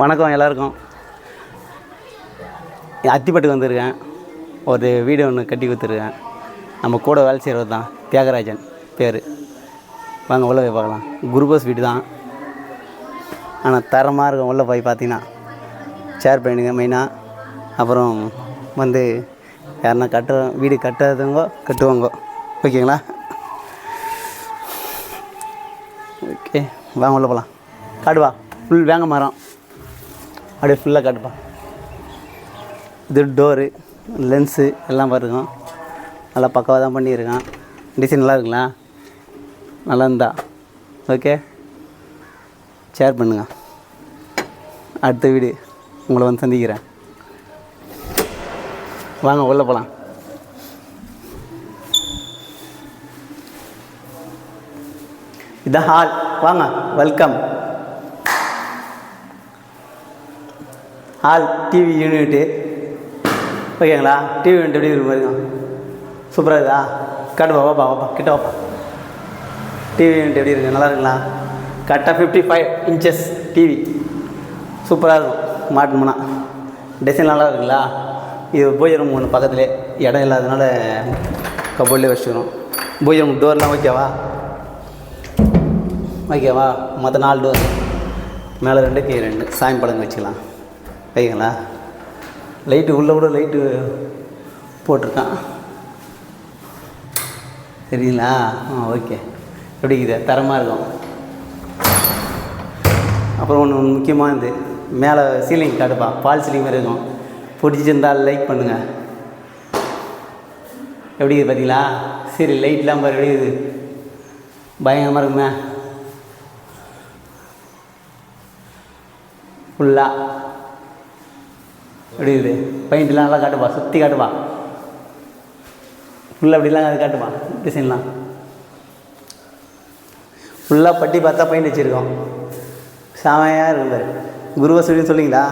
வணக்கம் எல்லாருக்கும். அத்திப்பட்டுக்கு வந்திருக்கேன். ஒரு வீடு ஒன்று கட்டி கொடுத்துருக்கேன். நம்ம கூட வேலை செய்கிறது தான் தியாகராஜன் பேர். வாங்க உள்ளே போய் பார்க்கலாம். குருபோஸ் வீடு தான். ஆனால் தரமாக இருக்கும் உள்ளே போய் பார்த்தீங்கன்னா. ஷேர் பண்ணிடுங்க மெயினாக அப்புறம் வந்து யாருன்னா கட்டுற வீடு கட்டாதவங்க கட்டுவாங்க. ஓகேங்களா? ஓகே வாங்க உள்ளே போகலாம் காடுவா ஃபுல் வேங்க மரம். அப்படியே ஃபுல்லாக காட்டுப்பா. இது டோரு லென்ஸு எல்லாம் பாருங்க நல்லா பக்காவாக தான் பண்ணியிருக்கான். டிசைன் நல்லா இருக்குங்களா? நல்லா இருந்தா. ஓகே ஷேர் பண்ணுங்க. அடுத்த வீடு உங்களை வந்து சந்திக்கிறேன். வாங்க உள்ளே போகலாம் இதான் ஹால் வாங்க வெல்கம் ஆல் டிவி யூனிட்டு ஓகேங்களா டிவி யூனிட் எப்படி இருக்கு பாருங்க. சூப்பராக இருக்குதா? காட்டு வாப்பா வாப்பா கிட்ட வாப்பா. டிவி யூனிட் எப்படி இருக்குது நல்லா இருக்குங்களா? கரெக்டாக ஃபிஃப்டி ஃபைவ் இன்ச்சஸ் டிவி சூப்பராக இருக்கும். மாட்டணும்னா டிசைன் நல்லா இருக்குங்களா? இது பூஜை ரூம் ஒன்று பக்கத்துலேயே இடம் இல்லாதனால கபோர்ட்லேயே வச்சுக்கணும். பூஜை ரூம் டோர்லாம் ஓகேவா ஓகேவா மற்ற நாலு டோர் மேலே ரெண்டு கீழே ரெண்டு. சாயம் படங்க வச்சுக்கலாம். வைங்களா லைட்டு உள்ளே கூட லைட்டு போட்டிருக்கான். சரிங்களா? ஆ ஓகே எப்படி இருக்குது? தரமாக இருக்கும். அப்புறம் ஒன்று ஒன்று முக்கியமானது மேலே சீலிங் காட்டுப்பா. பால் சீலிங் மாதிரி இருக்கும். பிடிச்சிருந்தால் லைக் பண்ணுங்கள் எப்படி இருக்குது பார்த்தீங்களா? சரி லைட்லாம் பாரு எப்படி இது பயங்கரமாக இருக்குமே. ஃபுல்லாக எப்படி இருக்குது? பெயிண்ட்லாம் நல்லா காட்டுப்பா சுற்றி காட்டுப்பா. ஃபுல்லாக அப்படிலாம் அது காட்டுப்பா டிசைன்லாம் ஃபுல்லாக பட்டி பார்த்தா பெயிண்ட் வச்சுருக்கோம். செமையாக இருக்கும் பாரு. குருவசூடின்னு சொல்லிங்களா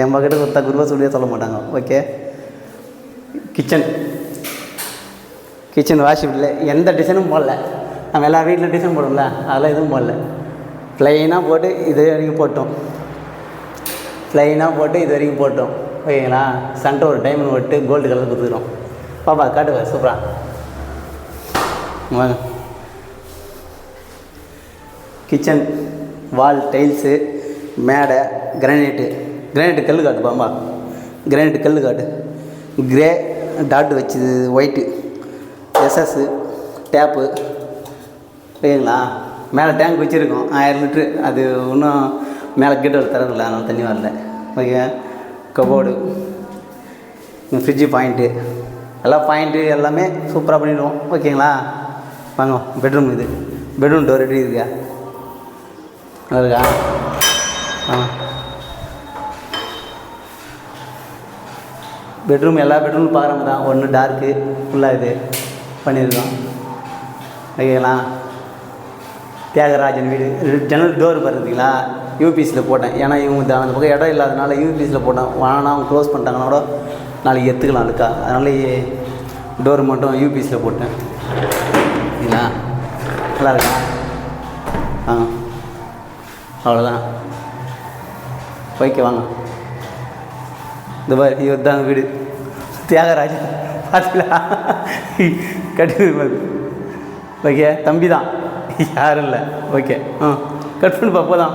என் பக்கத்து கொடுத்தா குருவசூடியே சொல்ல மாட்டாங்க. ஓகே கிச்சன் கிச்சன் வாஷிப்பில் எந்த டிசைனும் போடல. நம்ம எல்லா வீட்டில் டிசைன் போடும்ல அதெல்லாம் எதுவும் போடல. ப்ளைனாக போட்டு இது வரைக்கும் போட்டோம். ப்ளைனாக போட்டு இது வரைக்கும் போட்டோம். ஓகேங்களா? சண்டை ஒரு டைமண்ட் போட்டு கோல்டு கலர் கொடுத்துக்கிறோம் பாப்பா காட்டுவா சூப்பரா வாங்க. கிச்சன் வால் டைல்ஸு மேடை கிரானைட்டு கிரானைட்டு கல் காட்டு பாம்பா. கிரானைட்டு கல் காட்டு. கிரே டாட் வச்சுது ஒயிட்டு எஸ்எஸ்ஸு டேப்பு ஓகேங்களா? மேலே டேங்க் வச்சுருக்கோம். ஆயிரம் லிட்ரு அது இன்னும் மேலே கேட்டு திறக்கல அதனால் தண்ணி வரல. ஓகே கபோர்டு ஃப்ரிட்ஜு பாயிண்ட்டு எல்லாம் பாயிண்ட்டு எல்லாமே சூப்பராக பண்ணிடுவோம். ஓகேங்களா? வாங்க பெட்ரூம் இது. பெட்ரூம் டோர் எப்படி இருக்கா? நல்லா இருக்கா? ஆ. பெட்ரூம் எல்லா பெட்ரூமும் பார்க்குற தான். ஒன்று டார்க்கு ஃபுல்லாக இது பண்ணியிருக்கோம். ஓகேங்களா? தியாகராஜன் வீடு. ஜன்னல் டோர் பார்த்தீங்களா யூபிஎஸ்சியில் போட்டேன். ஏன்னா இவங்க அந்த பக்கம் இடம் இல்லாதனால யூபிஎஸ்சியில் போட்டேன். வேணாம் அவங்க க்ளோஸ் பண்ணிட்டாங்கன்னா கூட நாளைக்கு எடுத்துக்கலாம் அதுக்கா அதனால டோர் மட்டும் யூபிஎஸ்சியில் போட்டேன். சரிங்களா? நல்லா இருக்கா? ஆ. அவ்வளோதான் ஓகே வாங்க. இந்த மாதிரி இவர் தான் வீடு. தியாகராஜன். பார்த்தீங்களா கட்டி ஓகே தம்பி தான் யாரும் இல்லை. ஓகே ஆ. கட் பண்ணி பார்ப்போதான்